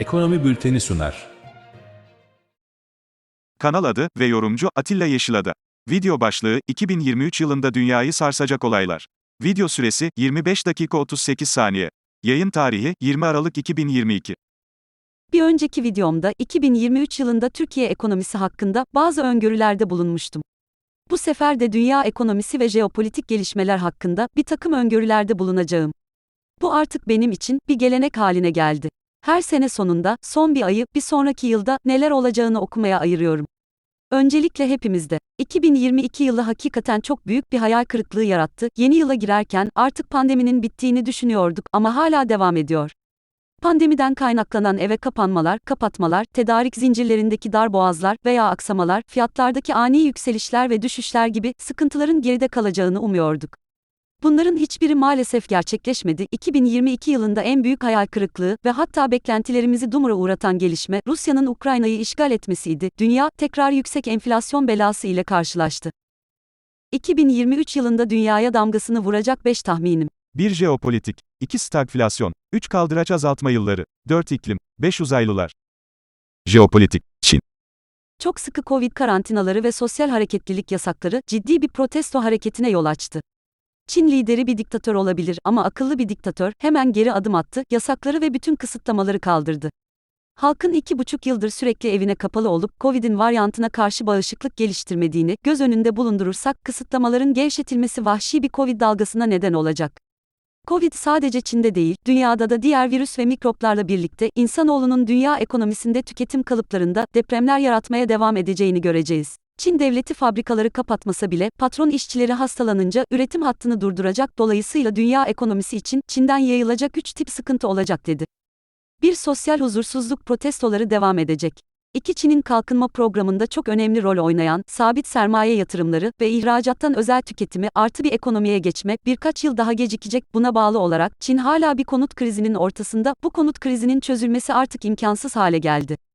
Ekonomi Bülteni sunar. Kanal adı ve yorumcu Atilla Yeşilada. Video başlığı 2023 yılında dünyayı sarsacak olaylar. Video süresi 25 dakika 38 saniye. Yayın tarihi 20 Aralık 2022. Bir önceki videomda 2023 yılında Türkiye ekonomisi hakkında bazı öngörülerde bulunmuştum. Bu sefer de dünya ekonomisi ve jeopolitik gelişmeler hakkında bir takım öngörülerde bulunacağım. Bu artık benim için bir gelenek haline geldi. Her sene sonunda son bir ayı bir sonraki yılda neler olacağını okumaya ayırıyorum. Öncelikle hepimizde 2022 yılı hakikaten çok büyük bir hayal kırıklığı yarattı. Yeni yıla girerken artık pandeminin bittiğini düşünüyorduk ama hala devam ediyor. Pandemiden kaynaklanan eve kapanmalar, kapatmalar, tedarik zincirlerindeki dar boğazlar veya aksamalar, fiyatlardaki ani yükselişler ve düşüşler gibi sıkıntıların geride kalacağını umuyorduk. Bunların hiçbiri maalesef gerçekleşmedi. 2022 yılında en büyük hayal kırıklığı ve hatta beklentilerimizi dumura uğratan gelişme Rusya'nın Ukrayna'yı işgal etmesiydi. Dünya tekrar yüksek enflasyon belası ile karşılaştı. 2023 yılında dünyaya damgasını vuracak 5 tahminim. 1 jeopolitik, 2 stagflasyon, 3 kaldıraç azaltma yılları, 4 iklim, 5 uzaylılar. Jeopolitik, Çin. Çok sıkı Covid karantinaları ve sosyal hareketlilik yasakları ciddi bir protesto hareketine yol açtı. Çin lideri bir diktatör olabilir ama akıllı bir diktatör hemen geri adım attı, yasakları ve bütün kısıtlamaları kaldırdı. Halkın iki buçuk yıldır sürekli evine kapalı olup Covid'in varyantına karşı bağışıklık geliştirmediğini göz önünde bulundurursak kısıtlamaların gevşetilmesi vahşi bir Covid dalgasına neden olacak. Covid sadece Çin'de değil, dünyada da diğer virüs ve mikroplarla birlikte insanoğlunun dünya ekonomisinde tüketim kalıplarında depremler yaratmaya devam edeceğini göreceğiz. Çin devleti fabrikaları kapatmasa bile patron işçileri hastalanınca üretim hattını durduracak dolayısıyla dünya ekonomisi için Çin'den yayılacak 3 tip sıkıntı olacak dedi. Bir sosyal huzursuzluk protestoları devam edecek. İki Çin'in kalkınma programında çok önemli rol oynayan sabit sermaye yatırımları ve ihracattan özel tüketimi artı bir ekonomiye geçme birkaç yıl daha gecikecek. Buna bağlı olarak Çin hala bir konut krizinin ortasında. Bu konut krizinin çözülmesi artık imkansız hale geldi.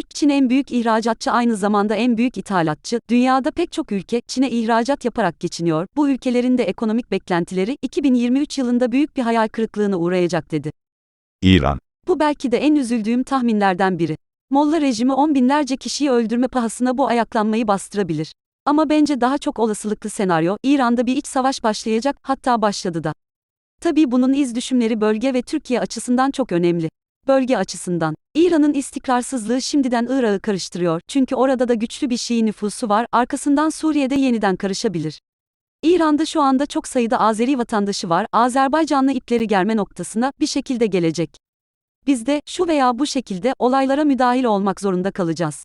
3 Çin en büyük ihracatçı aynı zamanda en büyük ithalatçı. Dünyada pek çok ülke Çin'e ihracat yaparak geçiniyor. Bu ülkelerin de ekonomik beklentileri 2023 yılında büyük bir hayal kırıklığına uğrayacak dedi. İran. Bu belki de en üzüldüğüm tahminlerden biri. Molla rejimi on binlerce kişiyi öldürme pahasına bu ayaklanmayı bastırabilir. Ama bence daha çok olasılıklı senaryo, İran'da bir iç savaş başlayacak, hatta başladı da. Tabii bunun iz düşümleri bölge ve Türkiye açısından çok önemli. Bölge açısından, İran'ın istikrarsızlığı şimdiden Irak'ı karıştırıyor çünkü orada da güçlü bir Şii nüfusu var, arkasından Suriye'de yeniden karışabilir. İran'da şu anda çok sayıda Azeri vatandaşı var, Azerbaycanlı ipleri germe noktasına bir şekilde gelecek. Biz de şu veya bu şekilde olaylara müdahil olmak zorunda kalacağız.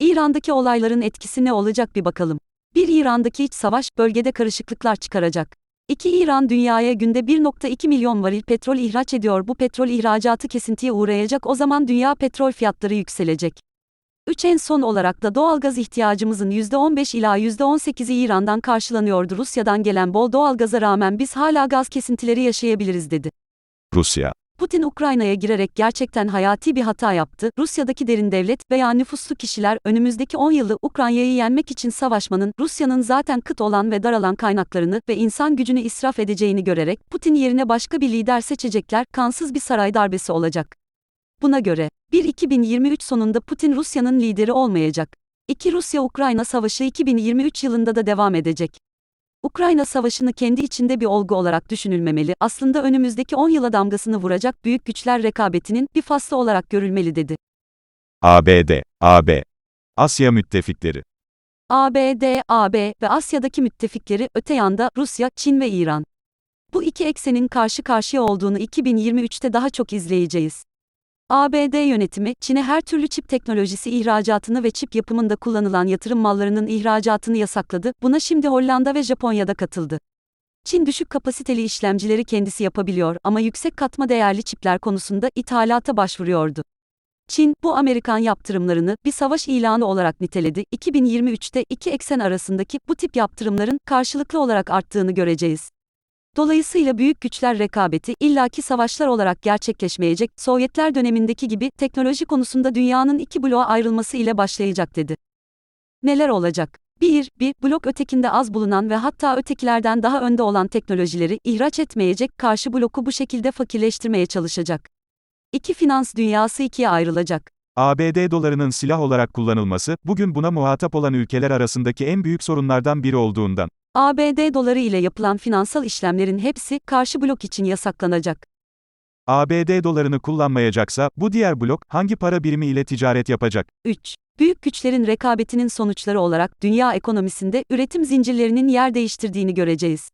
İran'daki olayların etkisi ne olacak bir bakalım. Bir İran'daki iç savaş bölgede karışıklıklar çıkaracak. İki İran dünyaya günde 1.2 milyon varil petrol ihraç ediyor. Bu petrol ihracatı kesintiye uğrayacak. O zaman dünya petrol fiyatları yükselecek. 3 en son olarak da doğalgaz ihtiyacımızın %15 ila %18'i İran'dan karşılanıyordu. Rusya'dan gelen bol doğalgaza rağmen biz hala gaz kesintileri yaşayabiliriz dedi. Rusya. Putin Ukrayna'ya girerek gerçekten hayati bir hata yaptı. Rusya'daki derin devlet veya nüfuslu kişiler önümüzdeki 10 yılı Ukrayna'yı yenmek için savaşmanın Rusya'nın zaten kıt olan ve daralan kaynaklarını ve insan gücünü israf edeceğini görerek Putin yerine başka bir lider seçecekler. Kansız bir saray darbesi olacak. Buna göre 1-2023 sonunda Putin Rusya'nın lideri olmayacak. 2 Rusya-Ukrayna savaşı 2023 yılında da devam edecek. Ukrayna Savaşı'nı kendi içinde bir olgu olarak düşünülmemeli, aslında önümüzdeki 10 yıla damgasını vuracak büyük güçler rekabetinin bir faslı olarak görülmeli dedi. ABD, AB. Asya müttefikleri. ABD, AB ve Asya'daki müttefikleri, öte yanda Rusya, Çin ve İran. Bu iki eksenin karşı karşıya olduğunu 2023'te daha çok izleyeceğiz. ABD yönetimi, Çin'e her türlü çip teknolojisi ihracatını ve çip yapımında kullanılan yatırım mallarının ihracatını yasakladı, buna şimdi Hollanda ve Japonya'da katıldı. Çin düşük kapasiteli işlemcileri kendisi yapabiliyor ama yüksek katma değerli çipler konusunda ithalata başvuruyordu. Çin, bu Amerikan yaptırımlarını bir savaş ilanı olarak niteledi. 2023'te iki eksen arasındaki bu tip yaptırımların karşılıklı olarak arttığını göreceğiz. Dolayısıyla büyük güçler rekabeti illaki savaşlar olarak gerçekleşmeyecek, Sovyetler dönemindeki gibi teknoloji konusunda dünyanın iki bloğa ayrılması ile başlayacak dedi. Neler olacak? 1. Bir blok ötekinde az bulunan ve hatta ötekilerden daha önde olan teknolojileri ihraç etmeyecek, karşı bloku bu şekilde fakirleştirmeye çalışacak. İki finans dünyası ikiye ayrılacak. ABD dolarının silah olarak kullanılması, bugün buna muhatap olan ülkeler arasındaki en büyük sorunlardan biri olduğundan. ABD doları ile yapılan finansal işlemlerin hepsi karşı blok için yasaklanacak. ABD dolarını kullanmayacaksa, bu diğer blok, hangi para birimi ile ticaret yapacak? 3. Büyük güçlerin rekabetinin sonuçları olarak dünya ekonomisinde üretim zincirlerinin yer değiştirdiğini göreceğiz.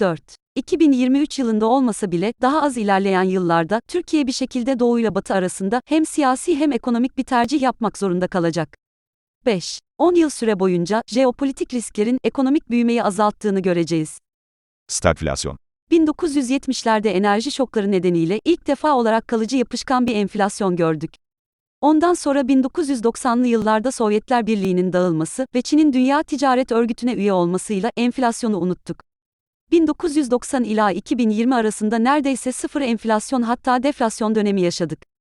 4. 2023 yılında olmasa bile daha az ilerleyen yıllarda Türkiye bir şekilde Doğu ile Batı arasında hem siyasi hem ekonomik bir tercih yapmak zorunda kalacak. 5. 10 yıl süre boyunca jeopolitik risklerin ekonomik büyümeyi azalttığını göreceğiz. Stagflasyon. 1970'lerde enerji şokları nedeniyle ilk defa olarak kalıcı yapışkan bir enflasyon gördük. Ondan sonra 1990'lı yıllarda Sovyetler Birliği'nin dağılması ve Çin'in Dünya Ticaret Örgütü'ne üye olmasıyla enflasyonu unuttuk. 1990 ila 2020 arasında neredeyse sıfır enflasyon hatta deflasyon dönemi yaşadık.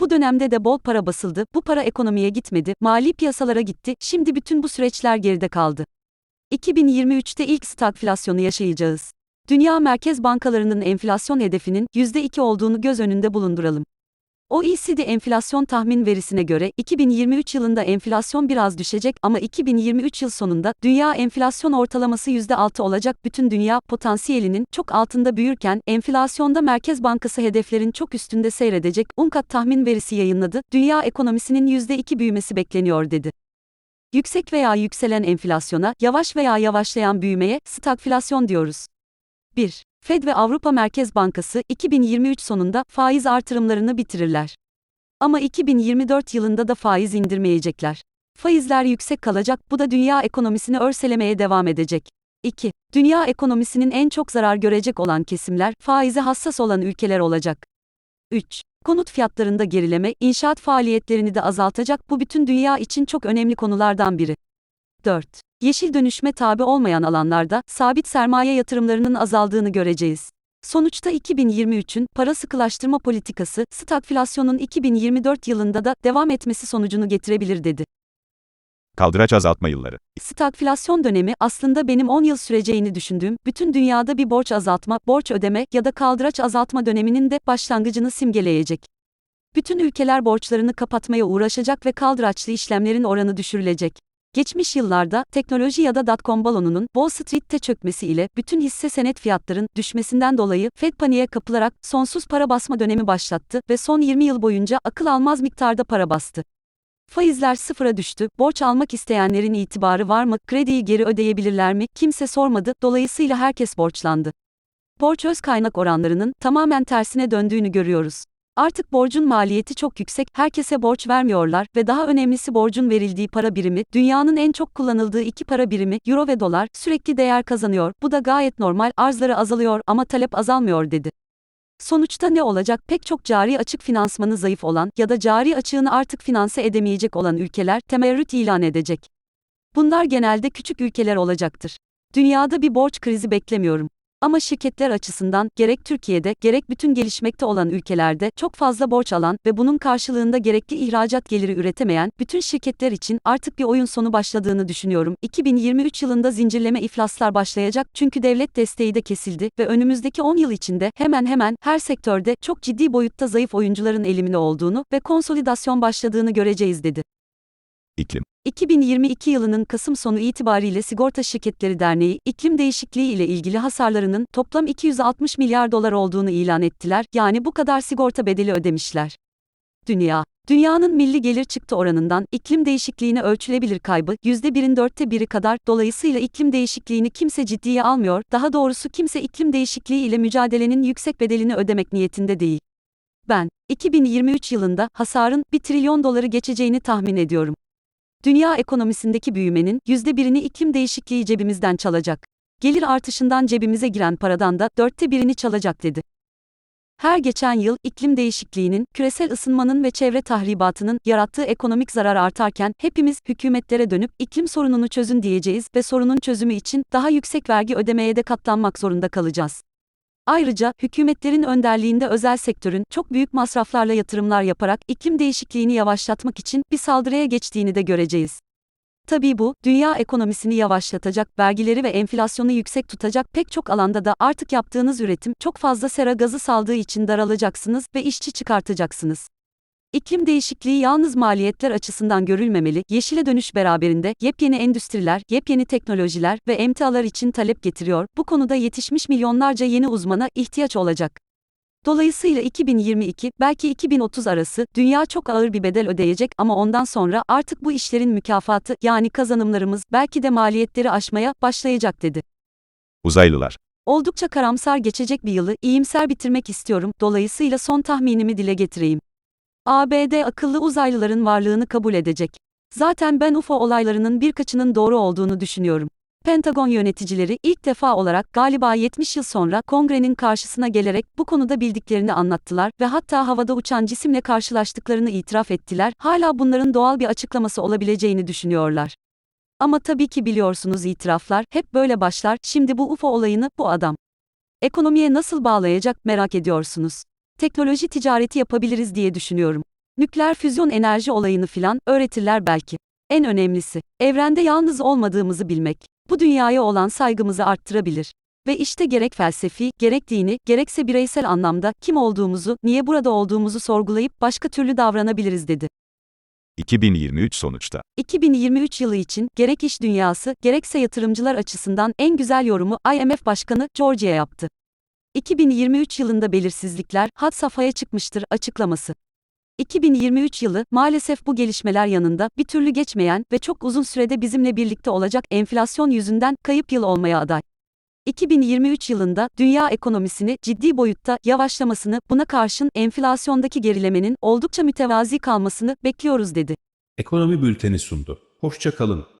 Bu dönemde de bol para basıldı, bu para ekonomiye gitmedi, mali piyasalara gitti, şimdi bütün bu süreçler geride kaldı. 2023'te ilk stagflasyonu yaşayacağız. Dünya merkez bankalarının enflasyon hedefinin %2 olduğunu göz önünde bulunduralım. OECD enflasyon tahmin verisine göre 2023 yılında enflasyon biraz düşecek ama 2023 yıl sonunda dünya enflasyon ortalaması %6 olacak. Bütün dünya potansiyelinin çok altında büyürken enflasyonda Merkez Bankası hedeflerin çok üstünde seyredecek. UNCTAD tahmin verisi yayınladı. Dünya ekonomisinin %2 büyümesi bekleniyor dedi. Yüksek veya yükselen enflasyona, yavaş veya yavaşlayan büyümeye stagflasyon diyoruz. 1. Fed ve Avrupa Merkez Bankası 2023 sonunda faiz artırımlarını bitirirler. Ama 2024 yılında da faiz indirmeyecekler. Faizler yüksek kalacak, bu da dünya ekonomisini örselemeye devam edecek. 2. Dünya ekonomisinin en çok zarar görecek olan kesimler, faize hassas olan ülkeler olacak. 3. Konut fiyatlarında gerileme, inşaat faaliyetlerini de azaltacak, bu bütün dünya için çok önemli konulardan biri. 4. Yeşil dönüşme tabi olmayan alanlarda sabit sermaye yatırımlarının azaldığını göreceğiz. Sonuçta 2023'ün para sıkılaştırma politikası, stagflasyonun 2024 yılında da devam etmesi sonucunu getirebilir dedi. Kaldıraç azaltma yılları. Stagflasyon dönemi aslında benim 10 yıl süreceğini düşündüğüm, bütün dünyada bir borç azaltma, borç ödeme ya da kaldıraç azaltma döneminin de başlangıcını simgeleyecek. Bütün ülkeler borçlarını kapatmaya uğraşacak ve kaldıraçlı işlemlerin oranı düşürülecek. Geçmiş yıllarda teknoloji ya da dotcom balonunun Wall Street'te çökmesi ile bütün hisse senet fiyatların düşmesinden dolayı Fed paniğe kapılarak sonsuz para basma dönemi başlattı ve son 20 yıl boyunca akıl almaz miktarda para bastı. Faizler sıfıra düştü, borç almak isteyenlerin itibarı var mı, krediyi geri ödeyebilirler mi, kimse sormadı, dolayısıyla herkes borçlandı. Borç öz kaynak oranlarının tamamen tersine döndüğünü görüyoruz. Artık borcun maliyeti çok yüksek, herkese borç vermiyorlar ve daha önemlisi borcun verildiği para birimi, dünyanın en çok kullanıldığı iki para birimi, euro ve dolar, sürekli değer kazanıyor. Bu da gayet normal, arzları azalıyor ama talep azalmıyor dedi. Sonuçta ne olacak? Pek çok cari açık finansmanı zayıf olan ya da cari açığını artık finanse edemeyecek olan ülkeler temerrüt ilan edecek. Bunlar genelde küçük ülkeler olacaktır. Dünyada bir borç krizi beklemiyorum. Ama şirketler açısından gerek Türkiye'de gerek bütün gelişmekte olan ülkelerde çok fazla borç alan ve bunun karşılığında gerekli ihracat geliri üretemeyen bütün şirketler için artık bir oyun sonu başladığını düşünüyorum. 2023 yılında zincirleme iflaslar başlayacak çünkü devlet desteği de kesildi ve önümüzdeki 10 yıl içinde hemen hemen her sektörde çok ciddi boyutta zayıf oyuncuların elimine olduğunu ve konsolidasyon başladığını göreceğiz dedi. İklim. 2022 yılının Kasım sonu itibariyle Sigorta Şirketleri Derneği, iklim değişikliği ile ilgili hasarlarının toplam 260 milyar dolar olduğunu ilan ettiler, yani bu kadar sigorta bedeli ödemişler. Dünya, dünyanın milli gelir çıktı oranından iklim değişikliğine ölçülebilir kaybı %1'in dörtte biri kadar, dolayısıyla iklim değişikliğini kimse ciddiye almıyor, daha doğrusu kimse iklim değişikliği ile mücadelenin yüksek bedelini ödemek niyetinde değil. Ben, 2023 yılında hasarın 1 trilyon doları geçeceğini tahmin ediyorum. Dünya ekonomisindeki büyümenin %1'ini iklim değişikliği cebimizden çalacak. Gelir artışından cebimize giren paradan da dörtte birini çalacak dedi. Her geçen yıl iklim değişikliğinin, küresel ısınmanın ve çevre tahribatının yarattığı ekonomik zarar artarken hepimiz hükümetlere dönüp iklim sorununu çözün diyeceğiz ve sorunun çözümü için daha yüksek vergi ödemeye de katlanmak zorunda kalacağız. Ayrıca hükümetlerin önderliğinde özel sektörün çok büyük masraflarla yatırımlar yaparak iklim değişikliğini yavaşlatmak için bir saldırıya geçtiğini de göreceğiz. Tabii bu, dünya ekonomisini yavaşlatacak, vergileri ve enflasyonu yüksek tutacak pek çok alanda da artık yaptığınız üretim çok fazla sera gazı saldığı için daralacaksınız ve işçi çıkartacaksınız. İklim değişikliği yalnız maliyetler açısından görülmemeli, yeşile dönüş beraberinde yepyeni endüstriler, yepyeni teknolojiler ve emtialar için talep getiriyor. Bu konuda yetişmiş milyonlarca yeni uzmana ihtiyaç olacak. Dolayısıyla 2022, belki 2030 arası dünya çok ağır bir bedel ödeyecek ama ondan sonra artık bu işlerin mükafatı yani kazanımlarımız belki de maliyetleri aşmaya başlayacak dedi. Uzaylılar. Oldukça karamsar geçecek bir yılı iyimser bitirmek istiyorum. Dolayısıyla son tahminimi dile getireyim. ABD akıllı uzaylıların varlığını kabul edecek. Zaten ben UFO olaylarının birkaçının doğru olduğunu düşünüyorum. Pentagon yöneticileri ilk defa olarak galiba 70 yıl sonra kongrenin karşısına gelerek bu konuda bildiklerini anlattılar ve hatta havada uçan cisimle karşılaştıklarını itiraf ettiler. Hala bunların doğal bir açıklaması olabileceğini düşünüyorlar. Ama tabii ki biliyorsunuz itiraflar hep böyle başlar. Şimdi bu UFO olayını bu adam ekonomiye nasıl bağlayacak merak ediyorsunuz. Teknoloji ticareti yapabiliriz diye düşünüyorum. Nükleer füzyon enerji olayını filan öğretirler belki. En önemlisi, evrende yalnız olmadığımızı bilmek. Bu dünyaya olan saygımızı arttırabilir. Ve işte gerek felsefi, gerek dini, gerekse bireysel anlamda kim olduğumuzu, niye burada olduğumuzu sorgulayıp başka türlü davranabiliriz dedi. 2023 sonuçta. 2023 yılı için gerek iş dünyası, gerekse yatırımcılar açısından en güzel yorumu IMF Başkanı Georgia yaptı. 2023 yılında belirsizlikler had safhaya çıkmıştır açıklaması. 2023 yılı maalesef bu gelişmeler yanında bir türlü geçmeyen ve çok uzun sürede bizimle birlikte olacak enflasyon yüzünden kayıp yıl olmaya aday. 2023 yılında dünya ekonomisini ciddi boyutta yavaşlamasını, buna karşın enflasyondaki gerilemenin oldukça mütevazi kalmasını bekliyoruz dedi. Ekonomi bülteni sundu. Hoşça kalın.